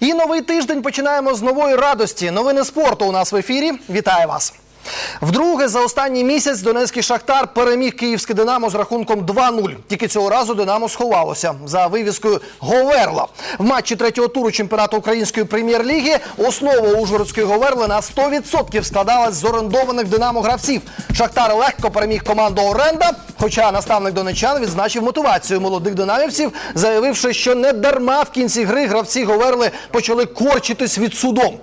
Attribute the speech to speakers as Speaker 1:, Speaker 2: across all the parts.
Speaker 1: І новий тиждень починаємо з нової радості. Новини спорту у нас в ефірі. Вітаю вас. Вдруге за останній місяць Донецький Шахтар переміг київське Динамо з рахунком 2-0. Тільки цього разу Динамо сховалося за вивіскою Говерла. В матчі третього туру чемпіонату української прем'єр-ліги основа Ужгородської Говерли на 100% складалась з орендованих Динамо гравців. Шахтар легко переміг команду Оренда, хоча наставник донечан відзначив мотивацію молодих динамівців, заявивши, що не дарма в кінці гри гравці Говерли почали корчитись від судом.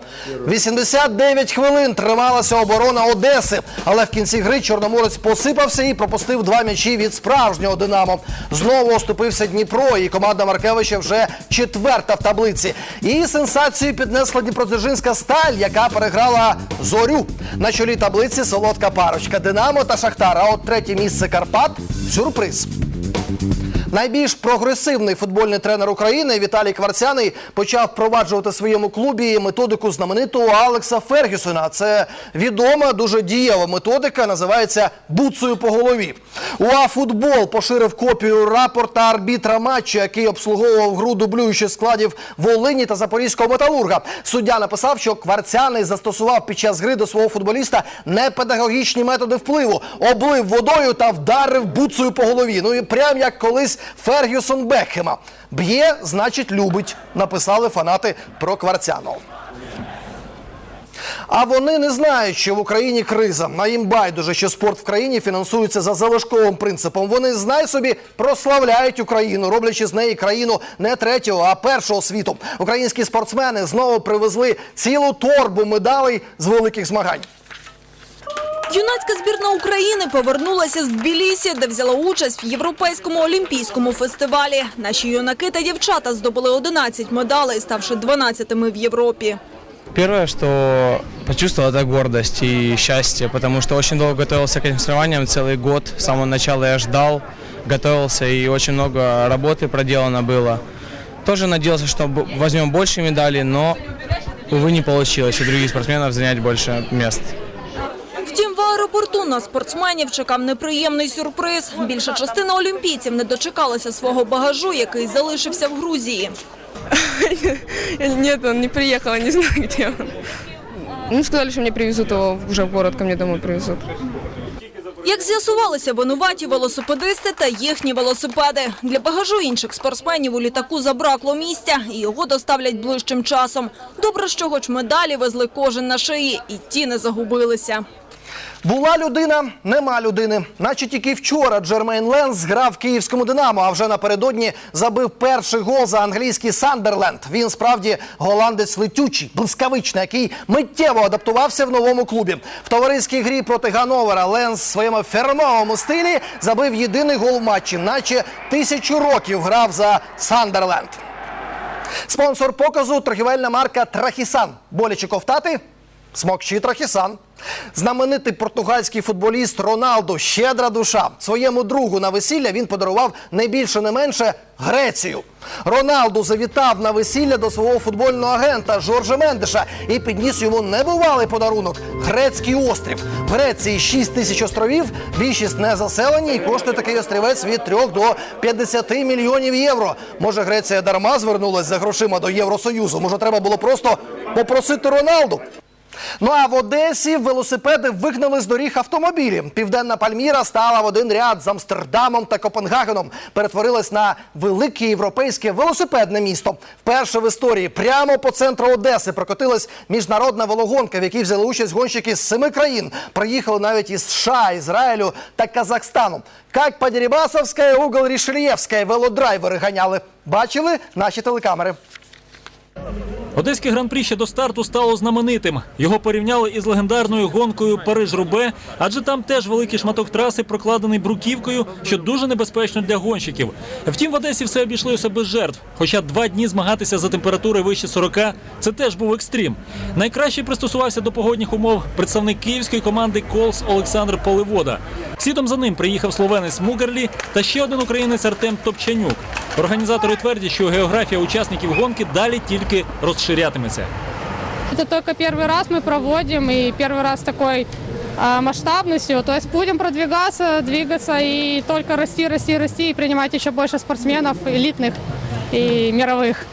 Speaker 1: 89 хвилин трималася оборона Одеси, але в кінці гри Чорноморець посипався і пропустив два м'ячі від справжнього Динамо. Знову оступився Дніпро, і команда Маркевича вже четверта в таблиці. І сенсацію піднесла Дніпродзержинська сталь, яка переграла зорю. На чолі таблиці солодка парочка Динамо та Шахтар. А от третє місце Карпат сюрприз. Найбільш прогресивний футбольний тренер України Віталій Кварцяний почав впроваджувати своєму клубі методику знаменитого Алекса Фергюсона. Це відома, дуже дієва методика, називається буцею по голові. УАФутбол поширив копію рапорта арбітра матчу, який обслуговував гру дублюючих складів Волині та Запорізького металурга. Суддя написав, що Кварцяний застосував під час гри до свого футболіста непедагогічні методи впливу, облив водою та вдарив буцею по голові. Ну і прям як колись Фергюсон Бекхема. Б'є, значить, любить, написали фанати про Кварцяного. А вони не знають, що в Україні криза. А їм байдуже, що спорт в країні фінансується за залишковим принципом. Вони знай собі прославляють Україну, роблячи з неї країну не третього, а першого світу. Українські спортсмени знову привезли цілу торбу медалей з великих змагань.
Speaker 2: Юнацька збірна України повернулася з Тбілісі, де взяла участь в європейському олімпійському фестивалі. Наші юнаки та дівчата здобули 11 медалей, ставши 12-ми в Європі.
Speaker 3: Первое, что почувствовал, это гордость и счастье, потому что очень долго готовился к этим соревнованиям, целый год. С самого начала я ждал, готовился, и очень много работы проделано было. Тоже надеялся, что б- возьмем больше медалей, но, увы, не получилось у других спортсменов занять больше мест.
Speaker 2: Аеропорту на спортсменів чекав неприємний сюрприз. Більша частина олімпійців не дочекалася свого багажу, який залишився в Грузії.
Speaker 4: Нет, он не приехал, я не знаю, где он. Ну, сказали, что мне привезут его уже в город, ко мне домой привезут.
Speaker 2: Як з'ясувалися винуваті велосипедисти та їхні велосипеди. Для багажу інших спортсменів у літаку забракло місця і його доставлять ближчим часом. Добре, що хоч медалі везли кожен на шиї, і ті не загубилися.
Speaker 1: Була людина, нема людини. Наче тільки вчора Джермейн Ленс грав в київському Динамо, а вже напередодні забив перший гол за англійський Сандерленд. Він справді голландець летючий, блискавичний, який миттєво адаптувався в новому клубі. В товариській грі проти Гановера Ленс в своєму фермовому стилі забив єдиний гол в матчі, наче тисячу років грав за Сандерленд. Спонсор показу торгівельна марка Трахісан. Боляче ковтати? Смокчи Трахісан. Знаменитий португальський футболіст Роналду, щедра душа. Своєму другу на весілля він подарував не більше, не менше Грецію. Роналду завітав на весілля до свого футбольного агента Жоржа Мендеша і підніс йому небувалий подарунок грецький острів. В Греції 6 тисяч островів, більшість не заселені, і коштує такий острівець від 3 до 50 мільйонів євро. Може, Греція дарма звернулась за грошима до Євросоюзу. Може, треба було просто попросити Роналду. Ну а в Одесі велосипеди вигнали з доріг автомобілі. Південна Пальміра стала в один ряд з Амстердамом та Копенгагеном. Перетворилась на велике європейське велосипедне місто. Вперше в історії прямо по центру Одеси прокотилась міжнародна велогонка, в якій взяли участь гонщики з семи країн. Приїхали навіть із США, Ізраїлю та Казахстану. Як по Дерибасовська, угол Рішельєвська велодрайвери ганяли. Бачили наші телекамери.
Speaker 5: Одеське гран-прі ще до старту стало знаменитим. Його порівняли із легендарною гонкою Париж-Рубе, адже там теж великий шматок траси прокладений бруківкою, що дуже небезпечно для гонщиків. Втім, в Одесі все обійшлося без жертв. Хоча два дні змагатися за температури вище 40 – це теж був екстрім. Найкраще пристосувався до погодних умов представник київської команди Колс Олександр Поливода. Слідом за ним приїхав словенець Мугерлі та ще один українець Артем Топчанюк. Організатори твердять, що географія учасників гонки далі тільки розширятиметься.
Speaker 4: Это только первый раз мы проводим, и первый раз такой а, масштабностью. То есть будем продвигаться, двигаться и только расти, расти, расти, и принимать еще больше спортсменов элитных и мировых.